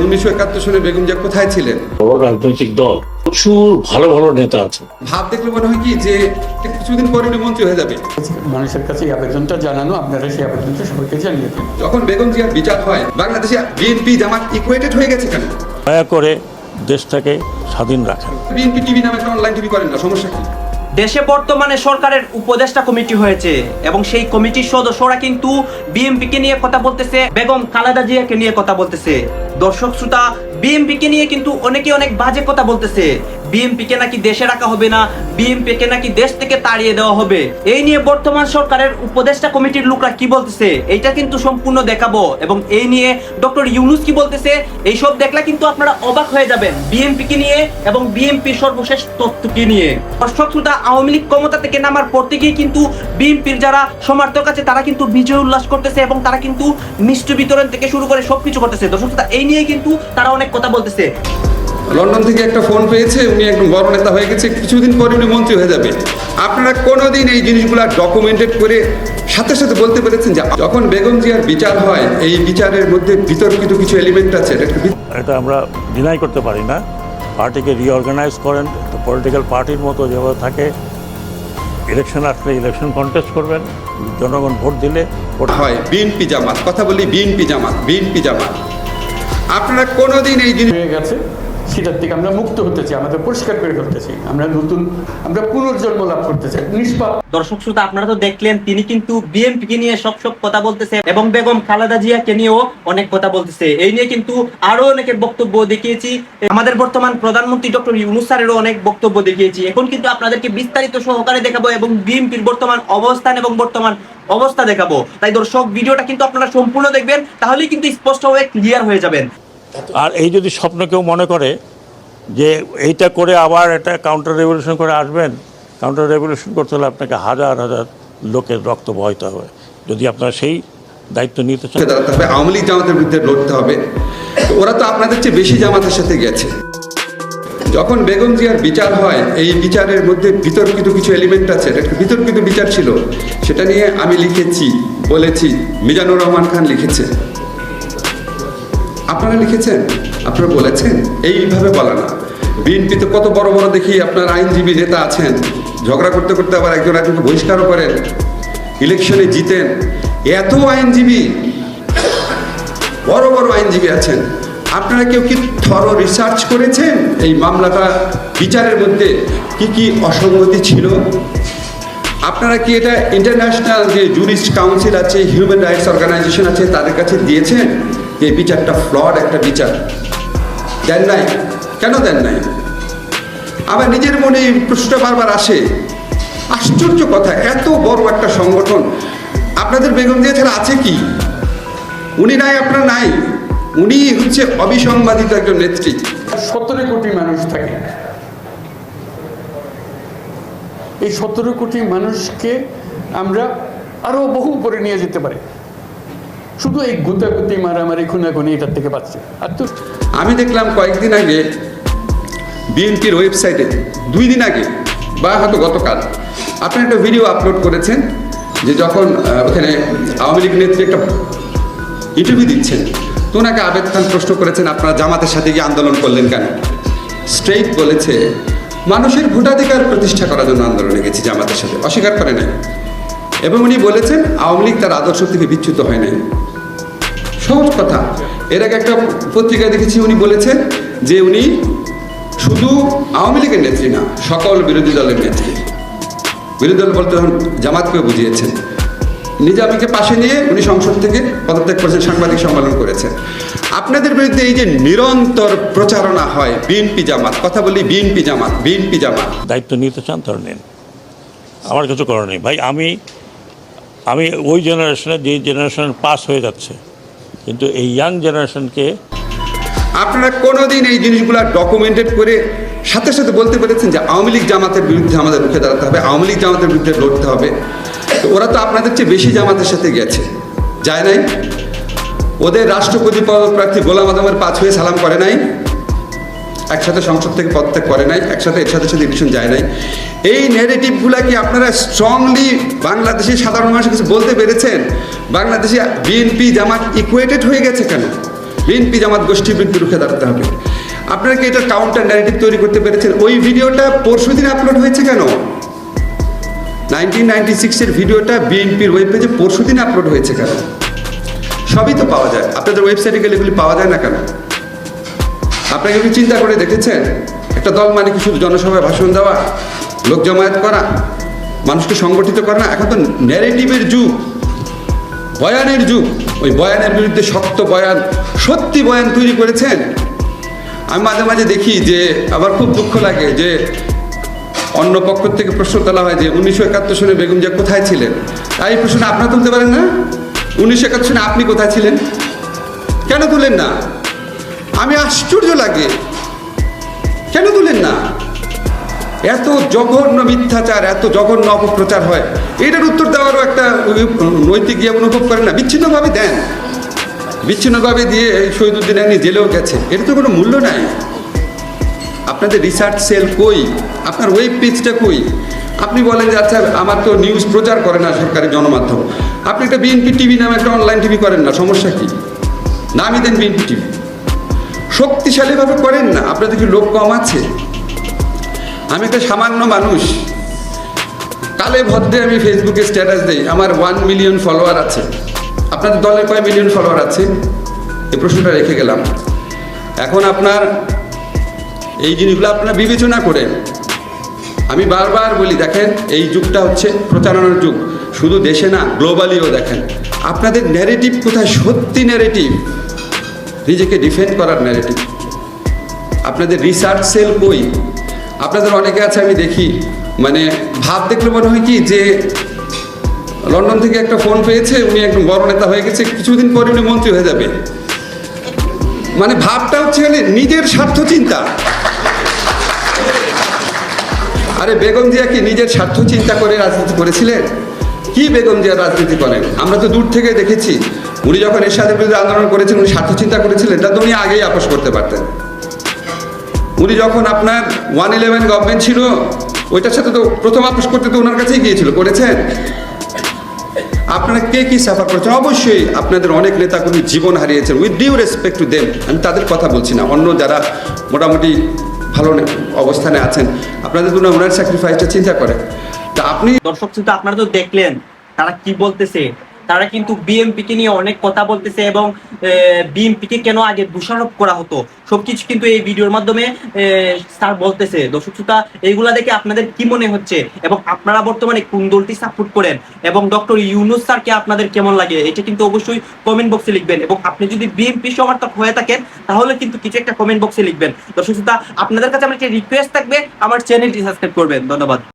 উনিশশো একাত্তর সনে বেগম জিয়া কোথায় ছিলেন? রাজনৈতিক দল। প্রচুর ভালো ভালো নেতা আছে। ভাব দেখলে মনে হয় কি যে কিছুদিন পরে উনি মন্ত্রী হয়ে যাবে? মানুষের কাছে এই আবেদনটা জানানো আপনারা সেই আবেদনটা সবাইকে জানিয়ে দেন। যখন বেগম জিয়ার বিচার হয় বাংলাদেশে বিএনপি জামাত ইকুয়েটেড হয়ে গেছে কেন? দয়া করে দেশটাকে স্বাধীন রাখেন। বিএনপি টিভি নামে একটা অনলাইন টিভি করেন না সমস্যা কি? দেশে বর্তমানে সরকারের উপদেষ্টা কমিটি হয়েছে এবং সেই কমিটির সদস্যরা কিন্তু বিএমপিকে নিয়ে কথা বলতেছে, বেগম খালেদা জিয়াকে নিয়ে কথা বলতেছে। দর্শক শ্রোতা বিএমপিকে নিয়ে কিন্তু অনেকে অনেক বাজে কথা বলতেছে। বিএমপিকে নাকি দেশে রাখা হবে না বিএমপিকে নাকি দেশ থেকে তাড়িয়ে দেওয়া হবে। এই নিয়ে বর্তমান সরকারের উপদেষ্টা কমিটির লোকরা কি বলতেছে, এইটা কিন্তু সম্পূর্ণ দেখাবো। এবং এই নিয়ে ডক্টর ইউনুস কি বলতেছে, এইসব দেখলে কিন্তু আপনারা অবাক হয়ে যাবেন। বিএনপি কে নিয়ে এবং বিএনপির সর্বশেষ তথ্যকে নিয়ে। দর্শক আওয়ামী লীগ ক্ষমতা থেকে নামার পর থেকেই কিন্তু বিএনপির যারা সমর্থক আছে, তারা কিন্তু বিজয় উল্লাস করতেছে এবং তারা কিন্তু মিষ্টি বিতরণ থেকে শুরু করে সবকিছু করতেছে। দর্শক এই নিয়ে কিন্তু তারা অনেক কথা বলতেছে। লন্ডন থেকে একটা ফোন পেয়েছে উনি একদম বড় নেতা হয়ে গেছে কিছুদিন পরে উনি মন্ত্রী হয়ে যাবে। আপনারা কোনোদিন এই জিনিসগুলো ডকুমেন্টেড করে সাথে সাথে বলতে পেরেছেন যে যখন বেগম জিয়ার বিচার হয় এই বিচারের মধ্যে বিতর্কিত কিছু এলিমেন্ট আছে এটা আমরা ডিনাই করতে পারি না। পার্টিকে রিঅর্গানাইজ করেন পলিটিক্যাল পার্টির মতো যেভাবে থাকে ইলেকশন আসলে ইলেকশন কন্টেস্ট করবেন জনগণ ভোট দিলে ভোট হয় বিএনপি জামাত কথা বলি বিএনপি জামাত বিএনপি জামাত। আপনারা কোনোদিন এই জিনিস হয়ে গেছে সেটার থেকে আমরা মুক্ত হতে চাই আমাদের পরিষ্কার করে ফেলতে চাই। আমরা নতুন আমরা পুনর্জন্ম লাভ করতে চাই নিষ্পাপ। দর্শক শ্রোতা আপনারা তো দেখলেন তিনি কিন্তু বিএনপি কে নিয়ে সব সব কথা বলতেছে এবং বেগম খালেদা জিয়াকে নিয়েও অনেক কথা বলতেছে। এই নিয়ে কিন্তু আরও অনেকের বক্তব্য দেখিয়েছি। আমাদের বর্তমান প্রধানমন্ত্রী ডক্টর ইউনুস স্যারেরও অনেক বক্তব্য দেখিয়েছি। এখন কিন্তু আপনাদেরকে বিস্তারিত সহকারে দেখাবো এবং বিএনপির বর্তমান অবস্থান এবং বর্তমান অবস্থা দেখাবো। তাই দর্শক ভিডিওটা কিন্তু আপনারা সম্পূর্ণ দেখবেন তাহলেই কিন্তু স্পষ্টভাবে ক্লিয়ার হয়ে যাবেন। আর এই যদি স্বপ্ন কেউ মনে করে যে এইটা করে আবার এটা কাউন্টার রেভলিউশন করে আসবেন কাউন্টার রেভলিউশন করতে হলে আপনাকে হাজার হাজার লোকের রক্ত বহাইতে হবে। যদি আপনারা সেই দায়িত্ব নিতে চান। দাঁড়াতে আওয়ামী লীগ জামাতের বিরুদ্ধে লড়তে হবে। ওরা তো আপনাদের চেয়ে বেশি জামাতের সাথে গেছে। যখন বেগম জিয়ার বিচার হয়, এই বিচারের মধ্যে বিতর্কিত কিছু এলিমেন্ট আছে। একটা বিতর্কিত বিচার ছিল। সেটা নিয়ে আমি লিখেছি, বলেছি, মিজানুর রহমান খান লিখেছে। আপনারা লিখেছেন? আপনারা বলেছেন? এইভাবে বলা না। বিএনপিতে কত বড় বড় দেখি আপনার আইনজীবী নেতা আছেন। ঝগড়া করতে করতে আবার একজন একজনকে বহিষ্কারও করেন। ইলেকশনে জিতেন। এত আইনজীবী, বড় বড় আইনজীবী আছেন। আপনারা কেউ কি থর রিসার্চ করেছেন? এই মামলাটা বিচারের মধ্যে কি কি অসঙ্গতি ছিল? আপনারা কি এটা ইন্টারন্যাশনাল যে জুরিস্ট কাউন্সিল আছে হিউম্যান রাইটস অর্গানাইজেশন আছে, তাদের কাছে দিয়েছেন? এই বিচারটা ফ্লড একটা বিচার। দেন নাই? কেন দেন নাই? আবার নিজের মনে এই প্রশ্নটা বারবার আসে। আশ্চর্য কথা, এত বড় একটা সংগঠন। আপনাদের বেগম দিয়ে ছাড়া আছে কি? উনি নাই, আপনার নাই। উনি হচ্ছে অবিসংবাদিত একজন নেত্রী। সতেরো কোটি মানুষ থাকে। এই সতেরো কোটি মানুষকে আমরা আরও বহু উপরে নিয়ে যেতে পারি। শুধু এই গুতাগুতি, মারামারি, খুনাখুনি এটার থেকে পাচ্ছে আর তো আমি দেখলাম কয়েকদিন আগে বিএনপির ওয়েবসাইটে, দুই দিন আগে, বা হয়তো গতকাল, আপনি একটা ভিডিও আপলোড করেছেন যে যখন ওখানে আওয়ামী লীগ নেত্রী একটা ইন্টারভিউ দিচ্ছেন, তো ওনাকে আবেদ খান প্রশ্ন করেছেন, আপনারা জামাতের সাথে গিয়ে আন্দোলন করলেন কেন? স্ট্রেইট বলেছে, মানুষের ভোটাধিকার প্রতিষ্ঠা করার জন্য আন্দোলনে গেছি জামাতের সাথে। অস্বীকার করে নাই। এবং উনি বলেছেন, আওয়ামী লীগ তার আদর্শ থেকে বিচ্যুত হয় নাই। সহজ কথা। এর আগে একটা পত্রিকায় দেখেছি, উনি বলেছেন যে উনি শুধু আওয়ামী লীগের নেত্রী না, সকল বিরোধী দলের নেত্রী। বিরোধী দল বলতে জামাতকে বুঝিয়েছেন। নিজামীকে পাশে নিয়ে উনি সংসদ থেকে পদত্যাগ করেছেন, সাংবাদিক সম্মেলন করেছেন। আপনাদের বিরুদ্ধে এই যে নিরন্তর প্রচারণা হয়, বিএনপি জামাত, কথা বলি বিএনপি জামাত বিএনপি জামাত। দায়িত্ব নিতে চান, তাহলে নিন। আমার কিছু করার নেই। ভাই, আমি আমি ওই জেনারেশনে যে জেনারেশন পাস হয়ে যাচ্ছে কিন্তু এই ইয়াং জেনারেশনকে আপনারা কোনোদিন এই জিনিসগুলো ডকুমেন্টেড করে সাথে সাথে বলতে পেরেছেন যে আওয়ামী লীগ জামাতের বিরুদ্ধে আমাদের রুখে দাঁড়াতে হবে, আওয়ামী লীগ জামাতের বিরুদ্ধে লড়তে হবে। তো ওরা তো আপনাদের চেয়ে বেশি জামাতের সাথে গেছে। যায় নাই? ওদের রাষ্ট্রপতি পদপ্রার্থী গোলাম আদমের পাঁচ হয়ে সালাম করে নাই। একসাথে সংসদ থেকে পদত্যাগ করে নাই, একসাথে এর সাথে সাথে ইলেকশন যায় নাই। এই নেগেটিভগুলা কি আপনারা স্ট্রংলি বাংলাদেশের সাধারণ মানুষের কাছে বলতে পেরেছেন? বাংলাদেশে বিএনপি জামাত ইকুয়েটেড হয়ে গেছে কেন? বিএনপি জামাত গোষ্ঠীর বিরুদ্ধে রুখে দাঁড়াতে হবে। আপনারা কি এটা কাউন্টার ন্যারেটিভ তৈরি করতে পেরেছেন? ওই ভিডিওটা পরশুদিন আপলোড হয়েছে কেন? নাইনটিন নাইনটি সিক্সের ভিডিওটা বিএনপির ওয়েব পেজে পরশুদিন আপলোড হয়েছে কেন? সবই তো পাওয়া যায়। আপনাদের ওয়েবসাইটে গেলে এগুলি পাওয়া যায় না কেন? আপনাকে কি চিন্তা করে দেখেছেন? একটা দল মানে কি শুধু জনসভায় ভাষণ দেওয়া, লোক জমায়েত করা, মানুষকে সংগঠিত করা? না এখন তো ন্যারেটিভের যুগ, বয়ানের যুগ। ওই বয়ানের বিরুদ্ধে শক্ত বয়ান, সত্যি বয়ান তৈরি করেছেন? আমি মাঝে মাঝে দেখি যে, আমার খুব দুঃখ লাগে যে, অন্য পক্ষ থেকে প্রশ্ন তোলা হয় যে, উনিশশো একাত্তর সনে বেগম জিয়া কোথায় ছিলেন? তাই প্রশ্ন আপনারা তুলতে পারেন না? উনিশশো একাত্তর সনে আপনি কোথায় ছিলেন? কেন তুলেন না? আমি আশ্চর্য লাগে। কেন তুলেন না? এত জঘন্য মিথ্যাচার, এত জঘন্য অপপ্রচার হয়। এটার উত্তর দেওয়ারও একটা নৈতিক ইয়ে অনুভব করেন না। বিচ্ছিন্নভাবে দেন। বিচ্ছিন্নভাবে দিয়ে শহীদুদ্দিন আইনি জেলেও গেছে। এটা তো কোনো মূল্য নাই। আপনাদের রিসার্চ সেল কই? আপনার ওয়েব পেজটা কই? আপনি বলেন যে আচ্ছা আমার তো নিউজ প্রচার করে না সরকারি গণমাধ্যম আপনি একটা বিএনপি টিভি নামে একটা অনলাইন টিভি করেন না। সমস্যা কি? নামই দেন বিএনপি টিভি। শক্তিশালীভাবে করেন না। আপনাদের কি লোক কম আছে? আমি একটা সামান্য মানুষ। কালে ভদ্রে আমি ফেসবুকে স্ট্যাটাস দিই। আমার ওয়ান মিলিয়ন ফলোয়ার আছে। আপনাদের দলে কয় মিলিয়ন ফলোয়ার আছে? এই প্রশ্নটা রেখে গেলাম। এখন আপনার এই জিনিসগুলো আপনারা বিবেচনা করেন আমি বারবার বলি, দেখেন, এই যুগটা হচ্ছে প্রচারণার যুগ। শুধু দেশে না গ্লোবালিও দেখেন। আপনাদের ন্যারেটিভ কোথায়? সত্যি ন্যারেটিভ নিজেকে ডিফেন্ড করার ন্যারেটিভ আপনাদের রিসার্চ সেল বই আপনাদের অনেকে আছে, আমি দেখি। মানে ভাব দেখলে মনে হয় কি যে, লন্ডন থেকে একটা ফোন পেয়েছে, উনি একদম বড় নেতা হয়ে গেছে, কিছুদিন পরে উনি মন্ত্রী হয়ে যাবে। মানে ভাবটা হচ্ছে নিজের স্বার্থ চিন্তা। আরে বেগম জিয়া কি নিজের স্বার্থ চিন্তা করে রাজনীতি করেছিলেন? কি বেগম জিয়া রাজনীতি করেন? আমরা তো দূর থেকে দেখেছি উনি যখন এরশাদের বিরুদ্ধে আন্দোলন করেছেন, উনি স্বার্থ চিন্তা করেছিলেন তা তো উনি আগেই আপোষ করতে পারতেন। উনি যখন আপনার ওয়ান ইলেভেন গভর্নমেন্ট ছিল, ওইটার সাথে তো প্রথম আপোষ করতে তো ওনার কাছেই গিয়েছিল, করেছেন। আপনারা কে কি সাফার করেছেন? অবশ্যই আপনাদের অনেক নেতাকর্মী জীবন হারিয়েছেন with due respect to them আমি তাদের কথা বলছি না, অন্য যারা মোটামুটি ভালো অবস্থানে আছেন, আপনাদের জন্য ওনার স্যাক্রিফাইসটা চিন্তা করে। তা আপনি দর্শক চিন্তা আপনারা তো দেখলেন, তারা কি বলতেছে? তারা কিন্তু বিএমপি কে নিয়ে অনেক কথা বলতেছে এবং বিএমপি কে কেন আগে দোষারোপ করা হতো? সবকিছু কিন্তু এই ভিডিওর মাধ্যমে স্যার বলতেছে। দর্শক শ্রোতা, এইগুলা দেখে আপনাদের কি মনে হচ্ছে? এবং আপনারা বর্তমানে কোন দলটি সাপোর্ট করেন? এবং ডক্টর ইউনুস স্যারকে আপনাদের কেমন লাগে? এটা কিন্তু অবশ্যই কমেন্ট বক্সে লিখবেন। এবং আপনি যদি বিএমপি সমর্থক হয়ে থাকেন, তাহলে কিন্তু কিছু একটা কমেন্ট বক্সে লিখবেন। দর্শক শ্রোতা, আপনাদের কাছে আমার একটা রিকোয়েস্ট থাকবে। আমার চ্যানেলটি সাবস্ক্রাইব করবেন। ধন্যবাদ।